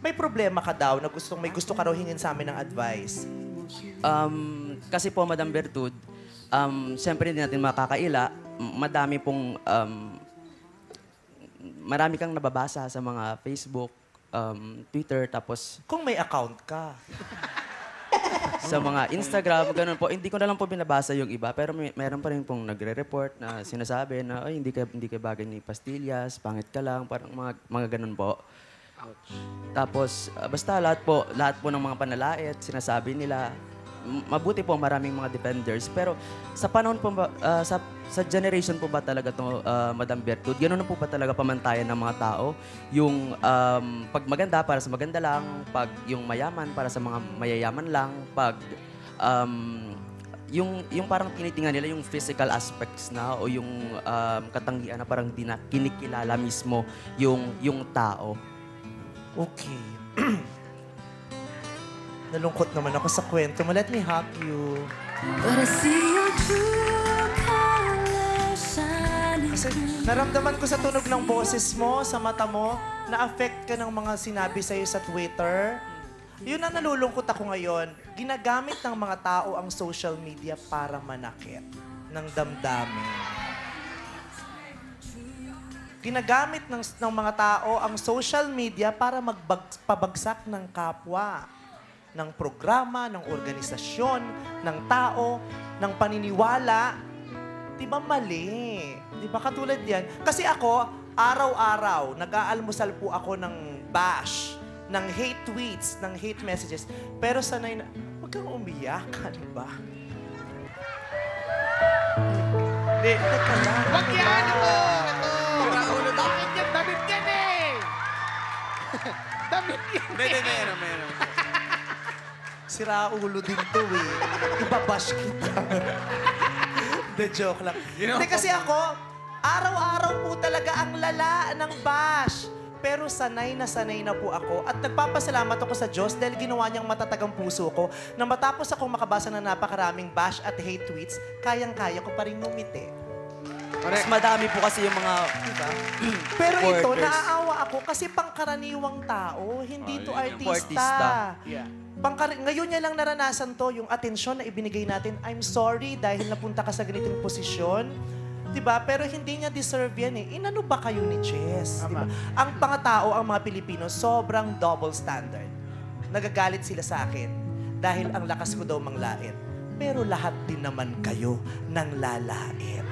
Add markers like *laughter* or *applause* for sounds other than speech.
may problema ka daw na gustong may gusto ka raw hingin sa amin ng advice. Um, kasi po, Madam Bertud, um, siyempre hindi natin makakaila. Madami pong, um, marami kang nababasa sa mga Facebook, um, Twitter, tapos Kung may account ka. *laughs* sa mga Instagram, ganun po. Hindi ko na lang po binabasa yung iba, pero may, meron pa rin pong nagre-report na sinasabi na, ay, hindi ka, hindi ka bagay ni pastillas, pangit ka lang, parang mga, mga ganun po. Tapos, ah, basta lahat po, lahat po ng mga panalait, sinasabi nila, mabuti po maraming mga defenders. Pero sa panahon po ba, ah, sa, sa generation po ba talaga to ah, Madam Bertud, gano'n na po ba talaga pamantayan ng mga tao? Yung um, pag maganda para sa maganda lang, pag yung mayaman para sa mga mayayaman lang, pag um, yung yung parang tinitingnan nila yung physical aspects na o yung um, katangian na parang di na kinikilala mismo yung yung tao. Okay. *clears throat* Nalungkot naman ako sa kwento mo. Let me help you. But I see your true colors shining Kasi naramdaman ko sa tunog ng boses mo, sa mata mo, na-affect ka ng mga sinabi sa'yo sa Twitter. Yun ang nalulungkot ako ngayon. Ginagamit ng mga tao ang social media para manakit ng damdamin. Ginagamit ng, ng mga tao ang social media para magpabagsak ng kapwa, ng programa, ng organisasyon, ng tao, ng paniniwala. Di ba mali? Di ba katulad yan? Kasi ako, araw-araw, nag-aalmusal po ako ng bash, ng hate tweets, ng hate messages. Pero sanay na, huwag kang umiyak, *laughs* ano ba? Hindi, teka lang. Wag yan! Ito! Bakit yan? Damit yan eh! Damit yan Hindi, hindi, meron, meron. Sira ulo din to eh. Ibabash kita. *laughs* The joke lang. Hindi kasi ako, araw-araw po talaga ang lala ng bash. Pero sanay na sanay na po ako at nagpapasalamat ako sa Diyos dahil ginawa niyang matatagang puso ko na matapos akong makabasa ng napakaraming bash at hate tweets, kayang-kaya ko pa rin ngumiti. Mas madami po kasi yung mga *clears throat* Pero ito, naaawa ako kasi pangkaraniwang tao, hindi to Oh, yun yung artista. artista. Yeah. Pangkar- ngayon niya lang naranasan to, yung atensyon na ibinigay natin. I'm sorry dahil napunta ka sa ganitong posisyon. 'Di ba? Pero hindi niya deserve yan eh. Inano ba kayo ni Jess? 'Di ba? Ang mga tao, ang mga Pilipino, sobrang double standard. Nagagalit sila sa akin dahil ang lakas ko daw manglait. Pero lahat din naman kayo nang lalait.